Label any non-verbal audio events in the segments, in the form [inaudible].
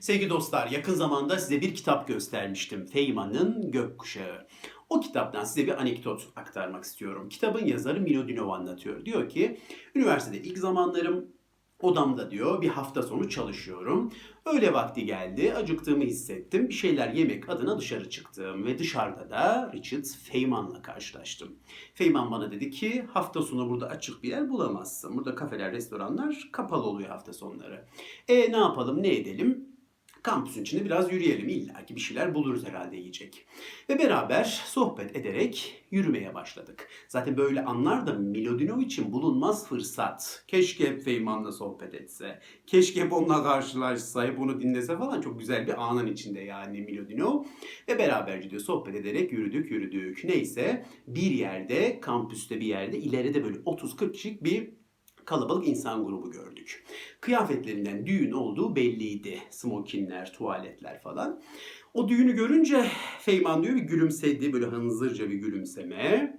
Sevgili dostlar, yakın zamanda size bir kitap göstermiştim. Feynman'ın Gökkuşağı. O kitaptan size bir anekdot aktarmak istiyorum. Kitabın yazarı Milo Dinov anlatıyor. Diyor ki, üniversitede ilk zamanlarım odamda diyor bir hafta sonu çalışıyorum. Öğle vakti geldi, acıktığımı hissettim. Bir şeyler yemek adına dışarı çıktım ve dışarıda da Richard Feynman'la karşılaştım. Feynman bana dedi ki hafta sonu burada açık bir yer bulamazsın. Burada kafeler, restoranlar kapalı oluyor hafta sonları. E ne yapalım, ne edelim? Kampüsün içinde biraz yürüyelim. İlla ki bir şeyler buluruz herhalde yiyecek. Ve beraber sohbet ederek yürümeye başladık. Zaten böyle anlar da Milodinov için bulunmaz fırsat. Keşke hep Feynman'la sohbet etse. Keşke hep onunla karşılaşsa, hep onu dinlese falan. Çok güzel bir anın içinde yani Milodinov. Ve beraberce diyor sohbet ederek yürüdük yürüdük. Neyse bir yerde, kampüste bir yerde ileride böyle 30-40 kişilik bir kalabalık insan grubu gördük. Kıyafetlerinden düğün olduğu belliydi. Smokinler, tuvaletler falan. O düğünü görünce Feyman diyor bir gülümsedi böyle hınzırca bir gülümseme.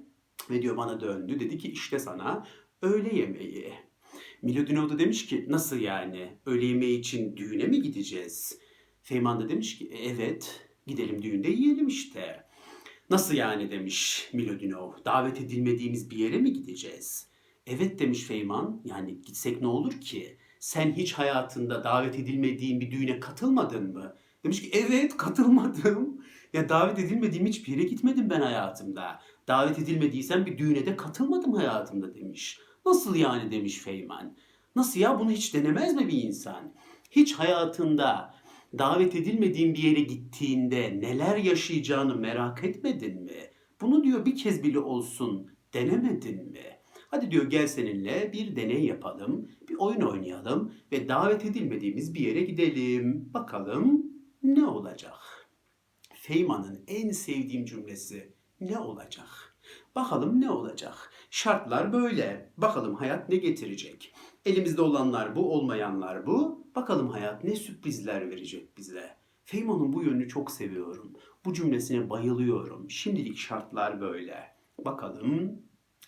Ve diyor bana döndü dedi ki işte sana öğle yemeği. Milodinov da demiş ki nasıl yani öğle yemeği için düğüne mi gideceğiz? Feyman da demiş ki "E, evet gidelim düğünde yiyelim işte. Nasıl yani demiş Milodinov. Davet edilmediğimiz bir yere mi gideceğiz? Evet demiş Feyman. Yani gitsek ne olur ki? Sen hiç hayatında davet edilmediğin bir düğüne katılmadın mı? Demiş ki evet katılmadım. [laughs] Ya davet edilmediğim hiçbir yere gitmedim ben hayatımda. Davet edilmediysem bir düğüne de katılmadım hayatımda demiş. Nasıl yani demiş Feyman. Nasıl ya bunu hiç denemez mi bir insan? Hiç hayatında davet edilmediğin bir yere gittiğinde neler yaşayacağını merak etmedin mi? Bunu diyor bir kez bile olsun denemedin mi? Hadi diyor gel seninle bir deney yapalım, bir oyun oynayalım ve davet edilmediğimiz bir yere gidelim. Bakalım ne olacak? Feynman'ın en sevdiğim cümlesi ne olacak? Bakalım ne olacak? Şartlar böyle. Bakalım hayat ne getirecek? Elimizde olanlar bu, olmayanlar bu. Bakalım hayat ne sürprizler verecek bize? Feynman'ın bu yönünü çok seviyorum. Bu cümlesine bayılıyorum. Şimdilik şartlar böyle. Bakalım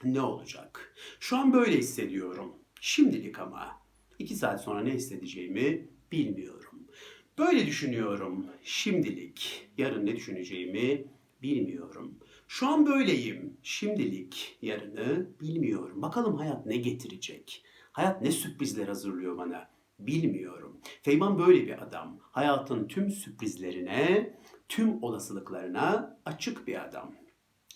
ne olacak? Şu an böyle hissediyorum. Şimdilik ama. iki saat sonra ne hissedeceğimi bilmiyorum. Böyle düşünüyorum. Şimdilik. Yarın ne düşüneceğimi bilmiyorum. Şu an böyleyim. Şimdilik. Yarını bilmiyorum. Bakalım hayat ne getirecek? Hayat ne sürprizler hazırlıyor bana? Bilmiyorum. Feyman böyle bir adam. Hayatın tüm sürprizlerine, tüm olasılıklarına açık bir adam.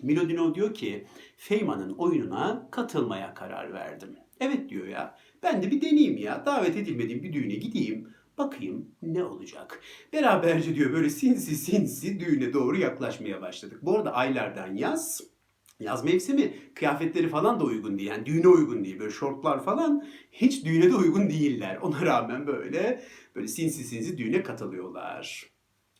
Milodinov diyor ki Feynman'ın oyununa katılmaya karar verdim. Evet diyor ya ben de bir deneyeyim ya davet edilmediğim bir düğüne gideyim bakayım ne olacak. Beraberce diyor böyle sinsi sinsi düğüne doğru yaklaşmaya başladık. Bu arada aylardan yaz Yaz mevsimi kıyafetleri falan da uygun değil. Yani düğüne uygun değil. Böyle şortlar falan hiç düğüne de uygun değiller. Ona rağmen böyle böyle sinsi sinsi düğüne katılıyorlar.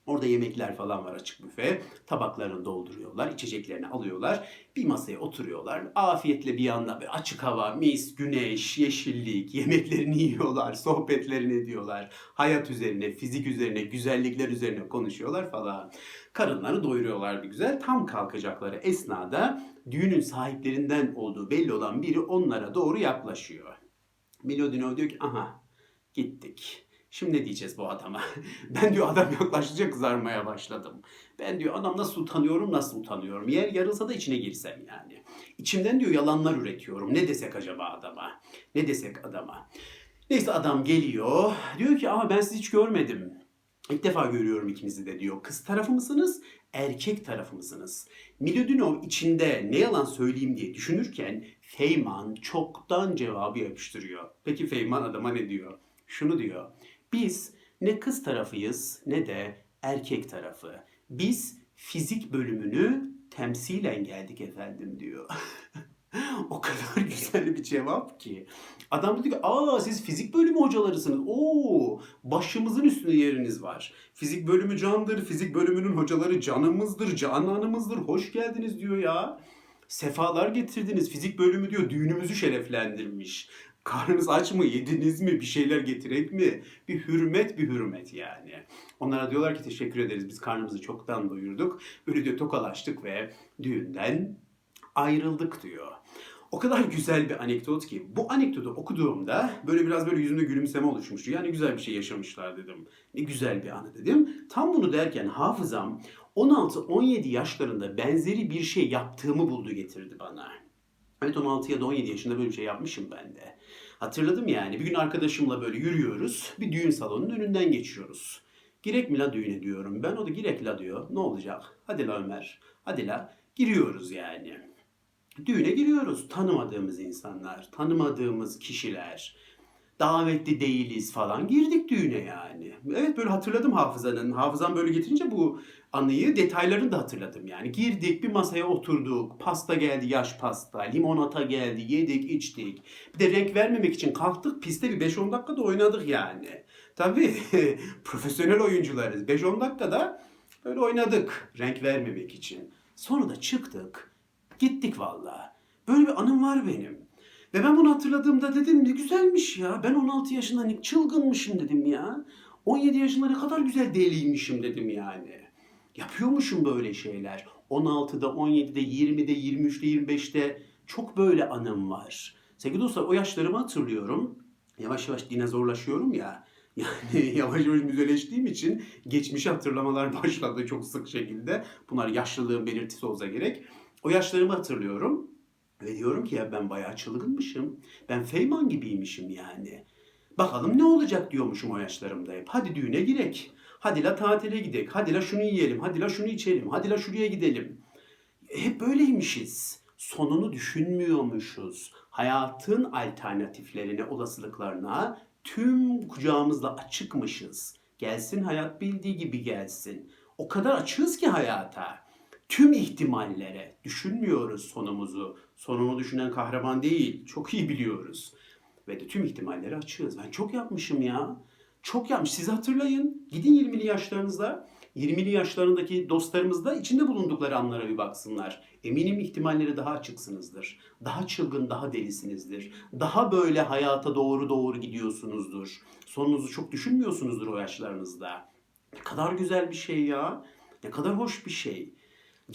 Orada yemekler falan var açık büfe. Tabaklarını dolduruyorlar, içeceklerini alıyorlar. Bir masaya oturuyorlar. Afiyetle bir yanda böyle açık hava, mis, güneş, yeşillik, yemeklerini [laughs] yiyorlar, sohbetlerini ediyorlar. Hayat üzerine, fizik üzerine, güzellikler üzerine konuşuyorlar falan. Karınlarını doyuruyorlar bir güzel. Tam kalkacakları esnada düğünün sahiplerinden olduğu belli olan biri onlara doğru yaklaşıyor. Milodinov diyor ki aha gittik. Şimdi ne diyeceğiz bu adama? [laughs] Ben diyor adam yaklaştıkça kızarmaya başladım. Ben diyor adam nasıl utanıyorum nasıl utanıyorum. Yer yarılsa da içine girsem yani. İçimden diyor yalanlar üretiyorum. Ne desek acaba adama? Ne desek adama? Neyse adam geliyor. Diyor ki ama ben sizi hiç görmedim. İlk defa görüyorum ikinizi de diyor. Kız tarafı mısınız, erkek tarafı mısınız? Milodinov içinde ne yalan söyleyeyim diye düşünürken Feyman çoktan cevabı yapıştırıyor. Peki Feyman adama ne diyor? Şunu diyor. Biz ne kız tarafıyız ne de erkek tarafı. Biz fizik bölümünü temsilen geldik efendim diyor. [laughs] o kadar güzel bir cevap ki. Adam da diyor ki aa siz fizik bölümü hocalarısınız. Oo başımızın üstünde yeriniz var. Fizik bölümü candır. Fizik bölümünün hocaları canımızdır, cananımızdır. Hoş geldiniz diyor ya. Sefalar getirdiniz. Fizik bölümü diyor düğünümüzü şereflendirmiş. Karnınız aç mı? Yediniz mi? Bir şeyler getirek mi? Bir hürmet bir hürmet yani. Onlara diyorlar ki teşekkür ederiz. Biz karnımızı çoktan doyurduk. Öyle diyor tokalaştık ve düğünden ayrıldık diyor. O kadar güzel bir anekdot ki bu anekdotu okuduğumda böyle biraz böyle yüzümde gülümseme oluşmuştu. Yani güzel bir şey yaşamışlar dedim. Ne güzel bir anı dedim. Tam bunu derken hafızam 16-17 yaşlarında benzeri bir şey yaptığımı buldu getirdi bana. Evet 16 ya da 17 yaşında böyle bir şey yapmışım ben de. Hatırladım yani. Bir gün arkadaşımla böyle yürüyoruz. Bir düğün salonunun önünden geçiyoruz. Girek mi la düğüne diyorum ben. O da girek la diyor. Ne olacak? Hadi la Ömer. Hadi la. Giriyoruz yani. Düğüne giriyoruz. Tanımadığımız insanlar, tanımadığımız kişiler. Davetli değiliz falan. Girdik düğüne yani. Evet böyle hatırladım hafızanın. Hafızam böyle getirince bu anıyı, detaylarını da hatırladım yani. Girdik bir masaya oturduk. Pasta geldi, yaş pasta. Limonata geldi, yedik, içtik. Bir de renk vermemek için kalktık. Piste bir 5-10 dakikada oynadık yani. Tabii [laughs] profesyonel oyuncularız. 5-10 dakikada böyle oynadık renk vermemek için. Sonra da çıktık. Gittik valla. Böyle bir anım var benim. Ve ben bunu hatırladığımda dedim ne güzelmiş ya. Ben 16 yaşında ne çılgınmışım dedim ya. 17 yaşında ne kadar güzel deliymişim dedim yani. Yapıyormuşum böyle şeyler. 16'da, 17'de, 20'de, 23'te, 25'te çok böyle anım var. Sevgili dostlar o yaşlarımı hatırlıyorum. Yavaş yavaş dinozorlaşıyorum ya. [laughs] Yani yavaş yavaş müzeleştiğim için geçmişi hatırlamalar [laughs] başladı çok sık şekilde. Bunlar yaşlılığın belirtisi olsa gerek. O yaşlarımı hatırlıyorum. Ve diyorum ki ya ben bayağı çılgınmışım. Ben Feyman gibiymişim yani. Bakalım ne olacak diyormuşum o yaşlarımda hep. Hadi düğüne girek. Hadi la tatile gidek. Hadi la şunu yiyelim. Hadi la şunu içelim. Hadi la şuraya gidelim. Hep böyleymişiz. Sonunu düşünmüyormuşuz. Hayatın alternatiflerine, olasılıklarına tüm kucağımızla açıkmışız. Gelsin hayat bildiği gibi gelsin. O kadar açığız ki hayata. Tüm ihtimallere düşünmüyoruz sonumuzu. Sonunu düşünen kahraman değil. Çok iyi biliyoruz. Ve de tüm ihtimallere açığız. Ben çok yapmışım ya. Çok yapmış. Siz hatırlayın. Gidin 20'li yaşlarınızda. 20'li yaşlarındaki dostlarımız da içinde bulundukları anlara bir baksınlar. Eminim ihtimalleri daha açıksınızdır. Daha çılgın, daha delisinizdir. Daha böyle hayata doğru doğru gidiyorsunuzdur. Sonunuzu çok düşünmüyorsunuzdur o yaşlarınızda. Ne kadar güzel bir şey ya. Ne kadar hoş bir şey.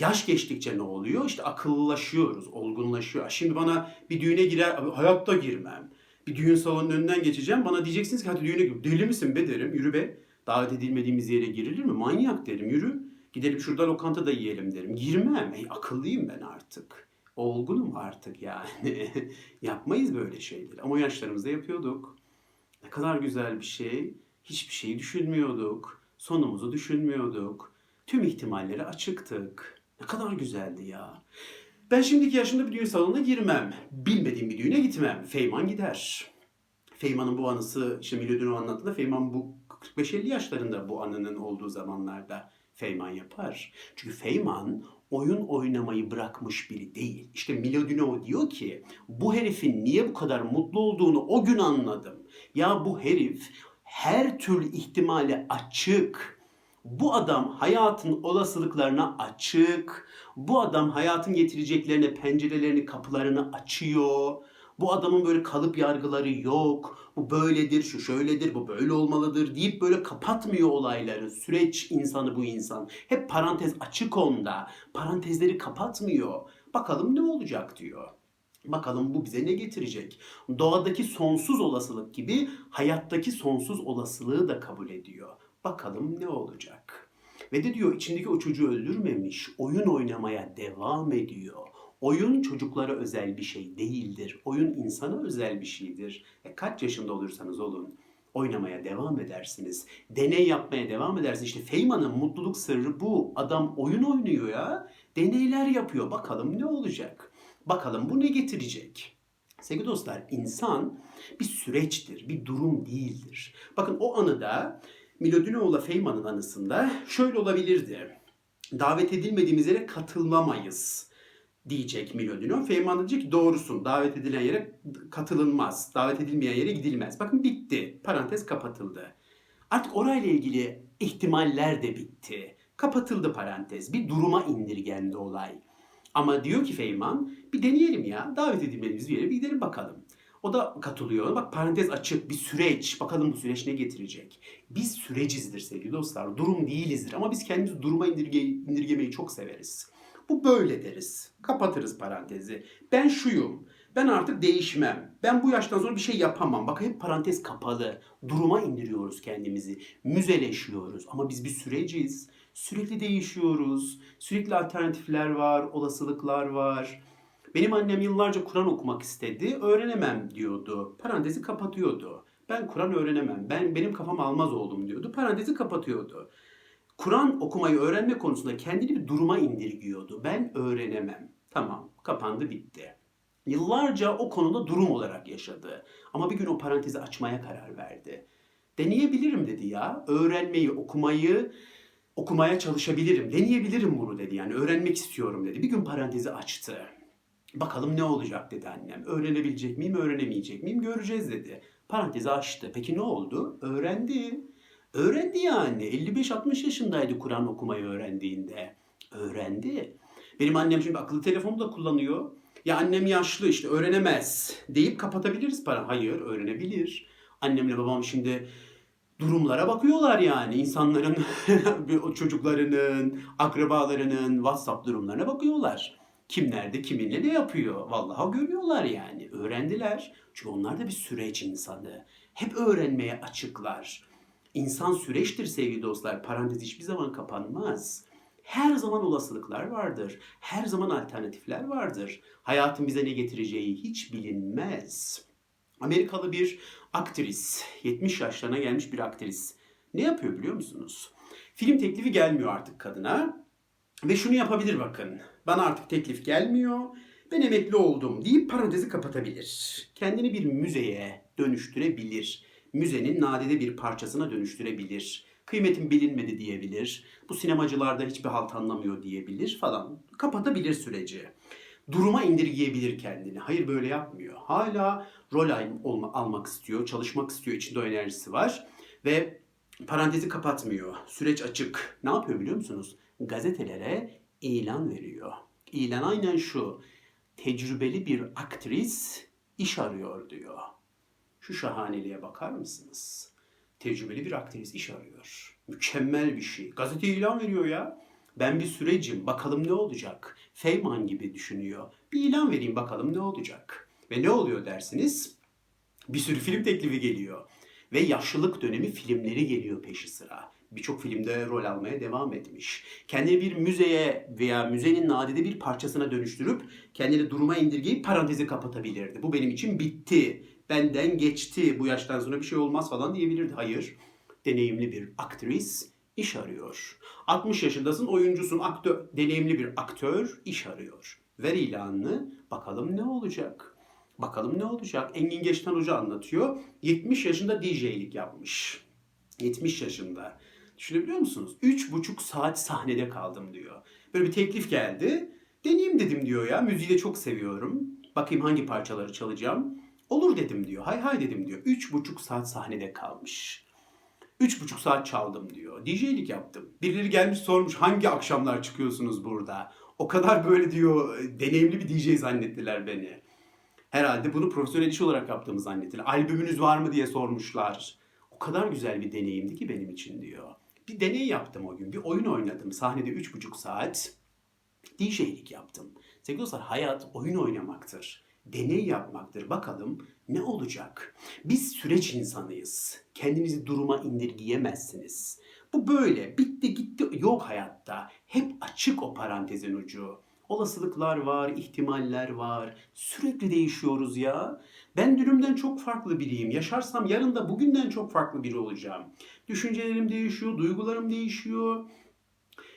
Yaş geçtikçe ne oluyor? İşte akıllılaşıyoruz, olgunlaşıyor. Şimdi bana bir düğüne girer, hayatta girmem. Bir düğün salonunun önünden geçeceğim. Bana diyeceksiniz ki hadi düğüne gir. Deli misin be derim. Yürü be. Davet edilmediğimiz yere girilir mi? Manyak derim. Yürü. Gidelim şurada lokantada yiyelim derim. Girmem. Ey, akıllıyım ben artık. Olgunum artık yani. [laughs] Yapmayız böyle şeyleri. Ama yaşlarımızda yapıyorduk. Ne kadar güzel bir şey. Hiçbir şeyi düşünmüyorduk. Sonumuzu düşünmüyorduk. Tüm ihtimallere açıktık. Ne kadar güzeldi ya. Ben şimdiki yaşımda bir düğün salonuna girmem. Bilmediğim bir düğüne gitmem. Feyman gider. Feyman'ın bu anısı işte Milodinov anlattığında Feyman bu 45-50 yaşlarında bu anının olduğu zamanlarda Feyman yapar. Çünkü Feyman oyun oynamayı bırakmış biri değil. İşte Milodinov diyor ki bu herifin niye bu kadar mutlu olduğunu o gün anladım. Ya bu herif her türlü ihtimale açık. Bu adam hayatın olasılıklarına açık. Bu adam hayatın getireceklerine pencerelerini, kapılarını açıyor. Bu adamın böyle kalıp yargıları yok. Bu böyledir, şu şöyledir, bu böyle olmalıdır deyip böyle kapatmıyor olayları. Süreç insanı bu insan. Hep parantez açık onda. Parantezleri kapatmıyor. Bakalım ne olacak diyor. Bakalım bu bize ne getirecek? Doğadaki sonsuz olasılık gibi hayattaki sonsuz olasılığı da kabul ediyor. Bakalım ne olacak? Ve de diyor içindeki o çocuğu öldürmemiş, oyun oynamaya devam ediyor. Oyun çocuklara özel bir şey değildir. Oyun insana özel bir şeydir. E kaç yaşında olursanız olun oynamaya devam edersiniz. Deney yapmaya devam edersiniz. İşte Feynman'ın mutluluk sırrı bu. Adam oyun oynuyor ya. Deneyler yapıyor. Bakalım ne olacak? Bakalım bu ne getirecek? Sevgili dostlar insan bir süreçtir, bir durum değildir. Bakın o anıda Milodinoğlu Feynman'ın anısında şöyle olabilirdi. Davet edilmediğimiz yere katılmamayız diyecek Milodino. Feynman diyecek ki doğrusun davet edilen yere katılınmaz. Davet edilmeyen yere gidilmez. Bakın bitti. Parantez kapatıldı. Artık orayla ilgili ihtimaller de bitti. Kapatıldı parantez. Bir duruma indirgendi olay. Ama diyor ki Feynman bir deneyelim ya. Davet edilmediğimiz bir yere bir gidelim bakalım. O da katılıyor. Bak parantez açık bir süreç. Bakalım bu süreç ne getirecek. Biz sürecizdir sevgili dostlar. Durum değilizdir. Ama biz kendimizi duruma indirge, indirgemeyi çok severiz. Bu böyle deriz. Kapatırız parantezi. Ben şuyum. Ben artık değişmem. Ben bu yaştan sonra bir şey yapamam. Bak hep parantez kapalı. Duruma indiriyoruz kendimizi. Müzeleşiyoruz. Ama biz bir süreciz. Sürekli değişiyoruz. Sürekli alternatifler var, olasılıklar var. Benim annem yıllarca Kur'an okumak istedi. Öğrenemem diyordu. Parantezi kapatıyordu. Ben Kur'an öğrenemem. Ben benim kafam almaz oldum diyordu. Parantezi kapatıyordu. Kur'an okumayı öğrenme konusunda kendini bir duruma indirgiyordu. Ben öğrenemem. Tamam, kapandı bitti. Yıllarca o konuda durum olarak yaşadı. Ama bir gün o parantezi açmaya karar verdi. Deneyebilirim dedi ya. Öğrenmeyi, okumayı, okumaya çalışabilirim. Deneyebilirim bunu dedi. Yani öğrenmek istiyorum dedi. Bir gün parantezi açtı. Bakalım ne olacak dedi annem. Öğrenebilecek miyim, öğrenemeyecek miyim göreceğiz dedi. Parantezi açtı. Peki ne oldu? Öğrendi. Öğrendi yani. 55-60 yaşındaydı Kur'an okumayı öğrendiğinde. Öğrendi. Benim annem şimdi akıllı telefonu da kullanıyor. Ya annem yaşlı işte öğrenemez deyip kapatabiliriz para. Hayır öğrenebilir. Annemle babam şimdi durumlara bakıyorlar yani. İnsanların, [laughs] çocuklarının, akrabalarının WhatsApp durumlarına bakıyorlar. Kim nerede, kiminle ne yapıyor? Vallahi görüyorlar yani. Öğrendiler. Çünkü onlar da bir süreç insanı. Hep öğrenmeye açıklar. İnsan süreçtir sevgili dostlar. Parantez hiçbir zaman kapanmaz. Her zaman olasılıklar vardır. Her zaman alternatifler vardır. Hayatın bize ne getireceği hiç bilinmez. Amerikalı bir aktris, 70 yaşlarına gelmiş bir aktris. Ne yapıyor biliyor musunuz? Film teklifi gelmiyor artık kadına. Ve şunu yapabilir bakın. Bana artık teklif gelmiyor. Ben emekli oldum deyip parantezi kapatabilir. Kendini bir müzeye dönüştürebilir. Müzenin nadide bir parçasına dönüştürebilir. Kıymetim bilinmedi diyebilir. Bu sinemacılarda hiçbir halt anlamıyor diyebilir falan. Kapatabilir süreci. Duruma indirgeyebilir kendini. Hayır böyle yapmıyor. Hala rol al- olma- almak istiyor, çalışmak istiyor. İçinde o enerjisi var. Ve parantezi kapatmıyor. Süreç açık. Ne yapıyor biliyor musunuz? Gazetelere ilan veriyor. İlan aynen şu. Tecrübeli bir aktris iş arıyor diyor. Şu şahaneliğe bakar mısınız? Tecrübeli bir aktris iş arıyor. Mükemmel bir şey. Gazete ilan veriyor ya. Ben bir sürecim. Bakalım ne olacak? Feynman gibi düşünüyor. Bir ilan vereyim bakalım ne olacak? Ve ne oluyor dersiniz? Bir sürü film teklifi geliyor. Ve yaşlılık dönemi filmleri geliyor peşi sıra. Birçok filmde rol almaya devam etmiş. Kendini bir müzeye veya müzenin nadide bir parçasına dönüştürüp kendini duruma indirgeyip parantezi kapatabilirdi. Bu benim için bitti. Benden geçti. Bu yaştan sonra bir şey olmaz falan diyebilirdi. Hayır. Deneyimli bir aktris iş arıyor. 60 yaşındasın, oyuncusun, aktör, deneyimli bir aktör iş arıyor. Ver ilanını, bakalım ne olacak. Bakalım ne olacak. Engin Geçten Hoca anlatıyor. 70 yaşında DJ'lik yapmış. 70 yaşında. Düşünebiliyor musunuz? 3,5 saat sahnede kaldım diyor. Böyle bir teklif geldi. Deneyeyim dedim diyor ya. Müziği de çok seviyorum. Bakayım hangi parçaları çalacağım. Olur dedim diyor. Hay hay dedim diyor. 3,5 saat sahnede kalmış. Üç buçuk saat çaldım diyor. DJ'lik yaptım. Birileri gelmiş sormuş hangi akşamlar çıkıyorsunuz burada? O kadar böyle diyor deneyimli bir DJ zannettiler beni. Herhalde bunu profesyonel iş olarak yaptığımı zannettiler. Albümünüz var mı diye sormuşlar. O kadar güzel bir deneyimdi ki benim için diyor. Bir deney yaptım o gün. Bir oyun oynadım. Sahnede üç buçuk saat DJ'lik yaptım. Sevgili dostlar hayat oyun oynamaktır. Deney yapmaktır. Bakalım ne olacak? Biz süreç insanıyız. Kendinizi duruma indirgeyemezsiniz. Bu böyle. Bitti gitti yok hayatta. Hep açık o parantezin ucu. Olasılıklar var, ihtimaller var. Sürekli değişiyoruz ya. Ben dünümden çok farklı biriyim. Yaşarsam yarın da bugünden çok farklı biri olacağım. Düşüncelerim değişiyor, duygularım değişiyor.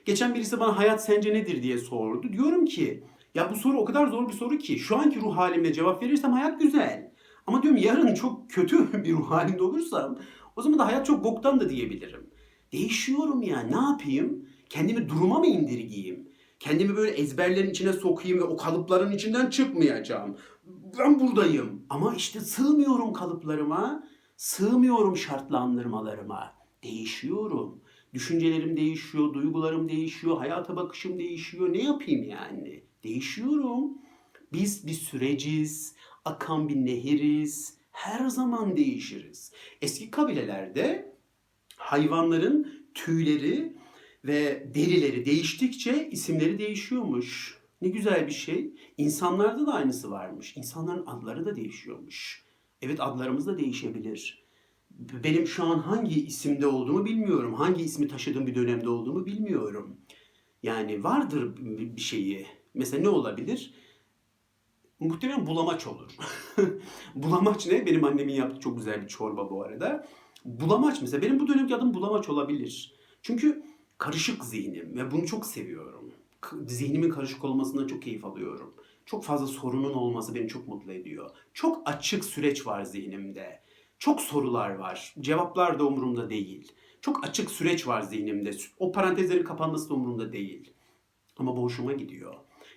Geçen birisi bana hayat sence nedir diye sordu. Diyorum ki ya bu soru o kadar zor bir soru ki şu anki ruh halimle cevap verirsem hayat güzel. Ama diyorum yarın çok kötü [laughs] bir ruh halinde olursam o zaman da hayat çok boktan da diyebilirim. Değişiyorum ya ne yapayım? Kendimi duruma mı indirgeyeyim? Kendimi böyle ezberlerin içine sokayım ve o kalıpların içinden çıkmayacağım. Ben buradayım. Ama işte sığmıyorum kalıplarıma. Sığmıyorum şartlandırmalarıma. Değişiyorum. Düşüncelerim değişiyor, duygularım değişiyor, hayata bakışım değişiyor. Ne yapayım yani? Değişiyorum. Biz bir süreciz, akan bir nehiriz. Her zaman değişiriz. Eski kabilelerde hayvanların tüyleri ve derileri değiştikçe isimleri değişiyormuş. Ne güzel bir şey. İnsanlarda da aynısı varmış. İnsanların adları da değişiyormuş. Evet adlarımız da değişebilir. Benim şu an hangi isimde olduğumu bilmiyorum. Hangi ismi taşıdığım bir dönemde olduğumu bilmiyorum. Yani vardır bir şeyi. Mesela ne olabilir? Muhtemelen bulamaç olur. [laughs] bulamaç ne? Benim annemin yaptığı çok güzel bir çorba bu arada. Bulamaç mesela. Benim bu dönemki adım bulamaç olabilir. Çünkü karışık zihnim ve bunu çok seviyorum. Zihnimin karışık olmasından çok keyif alıyorum. Çok fazla sorunun olması beni çok mutlu ediyor. Çok açık süreç var zihnimde. Çok sorular var. Cevaplar da umurumda değil. Çok açık süreç var zihnimde. O parantezlerin kapanması da umurumda değil. Ama bu hoşuma gidiyor.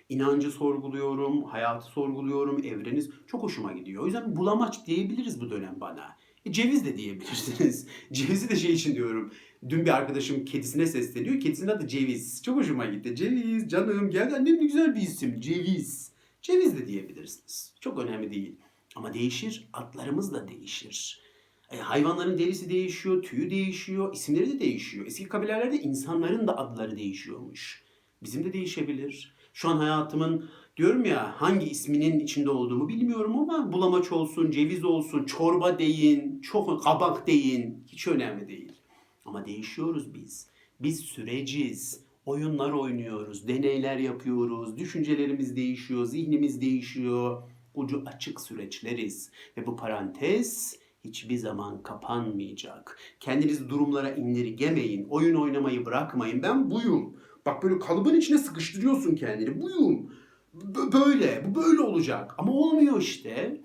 İnancı sorguluyorum, hayatı sorguluyorum, evreniz çok hoşuma gidiyor. O yüzden bulamaç diyebiliriz bu dönem bana. E, ceviz de diyebilirsiniz. [laughs] Cevizi de şey için diyorum. Dün bir arkadaşım kedisine sesleniyor. Kedisinin adı Ceviz. Çok hoşuma gitti. Ceviz canım gel annem ne güzel bir isim. Ceviz. Ceviz de diyebilirsiniz. Çok önemli değil. Ama değişir. Adlarımız da değişir. E, hayvanların derisi değişiyor, tüyü değişiyor, isimleri de değişiyor. Eski kabilelerde insanların da adları değişiyormuş. Bizim de değişebilir. Şu an hayatımın diyorum ya hangi isminin içinde olduğumu bilmiyorum ama bulamaç olsun, ceviz olsun, çorba deyin, çok kabak deyin hiç önemli değil. Ama değişiyoruz biz. Biz süreciz. Oyunlar oynuyoruz, deneyler yapıyoruz, düşüncelerimiz değişiyor, zihnimiz değişiyor. Ucu açık süreçleriz ve bu parantez hiçbir zaman kapanmayacak. Kendinizi durumlara indirgemeyin, oyun oynamayı bırakmayın. Ben buyum. Bak böyle kalıbın içine sıkıştırıyorsun kendini. Buyum. Böyle, bu böyle olacak. Ama olmuyor işte.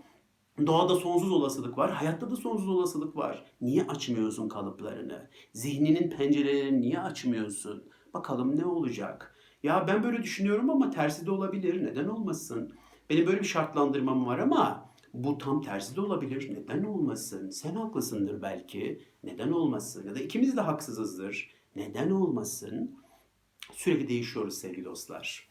Doğada sonsuz olasılık var, hayatta da sonsuz olasılık var. Niye açmıyorsun kalıplarını? Zihninin pencerelerini niye açmıyorsun? Bakalım ne olacak? Ya ben böyle düşünüyorum ama tersi de olabilir. Neden olmasın? Benim böyle bir şartlandırmam var ama bu tam tersi de olabilir. Neden olmasın? Sen haklısındır belki. Neden olmasın? Ya da ikimiz de haksızızdır. Neden olmasın? Sürekli değişiyoruz sevgili dostlar.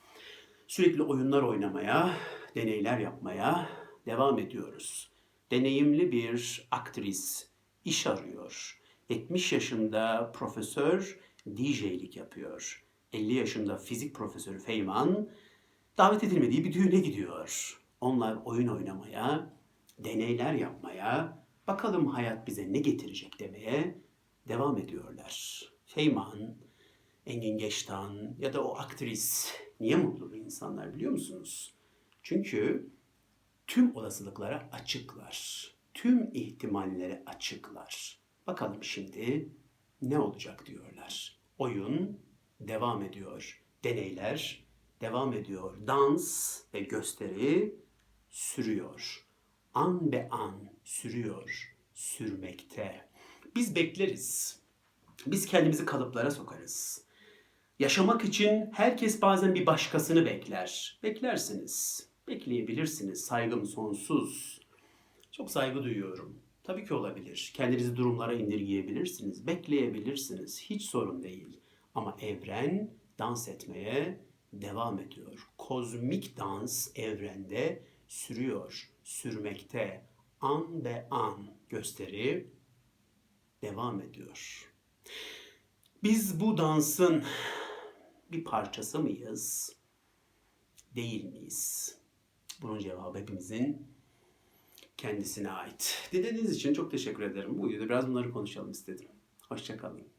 Sürekli oyunlar oynamaya, deneyler yapmaya devam ediyoruz. Deneyimli bir aktris iş arıyor. 70 yaşında profesör DJ'lik yapıyor. 50 yaşında fizik profesörü Feyman davet edilmediği bir düğüne gidiyor. Onlar oyun oynamaya, deneyler yapmaya, bakalım hayat bize ne getirecek demeye devam ediyorlar. Feyman, Engin Geçtan ya da o aktris niye mutlu insanlar biliyor musunuz? Çünkü tüm olasılıklara açıklar. Tüm ihtimallere açıklar. Bakalım şimdi ne olacak diyorlar. Oyun devam ediyor. Deneyler devam ediyor. Dans ve gösteri sürüyor. An be an sürüyor, sürmekte. Biz bekleriz. Biz kendimizi kalıplara sokarız. Yaşamak için herkes bazen bir başkasını bekler. Beklersiniz. Bekleyebilirsiniz. Saygım sonsuz. Çok saygı duyuyorum. Tabii ki olabilir. Kendinizi durumlara indirgeyebilirsiniz. Bekleyebilirsiniz. Hiç sorun değil. Ama evren dans etmeye devam ediyor. Kozmik dans evrende sürüyor, sürmekte. An be an gösteri devam ediyor. Biz bu dansın bir parçası mıyız? Değil miyiz? Bunun cevabı hepimizin kendisine ait. Dinlediğiniz için çok teşekkür ederim. Bu videoda biraz bunları konuşalım istedim. Hoşçakalın.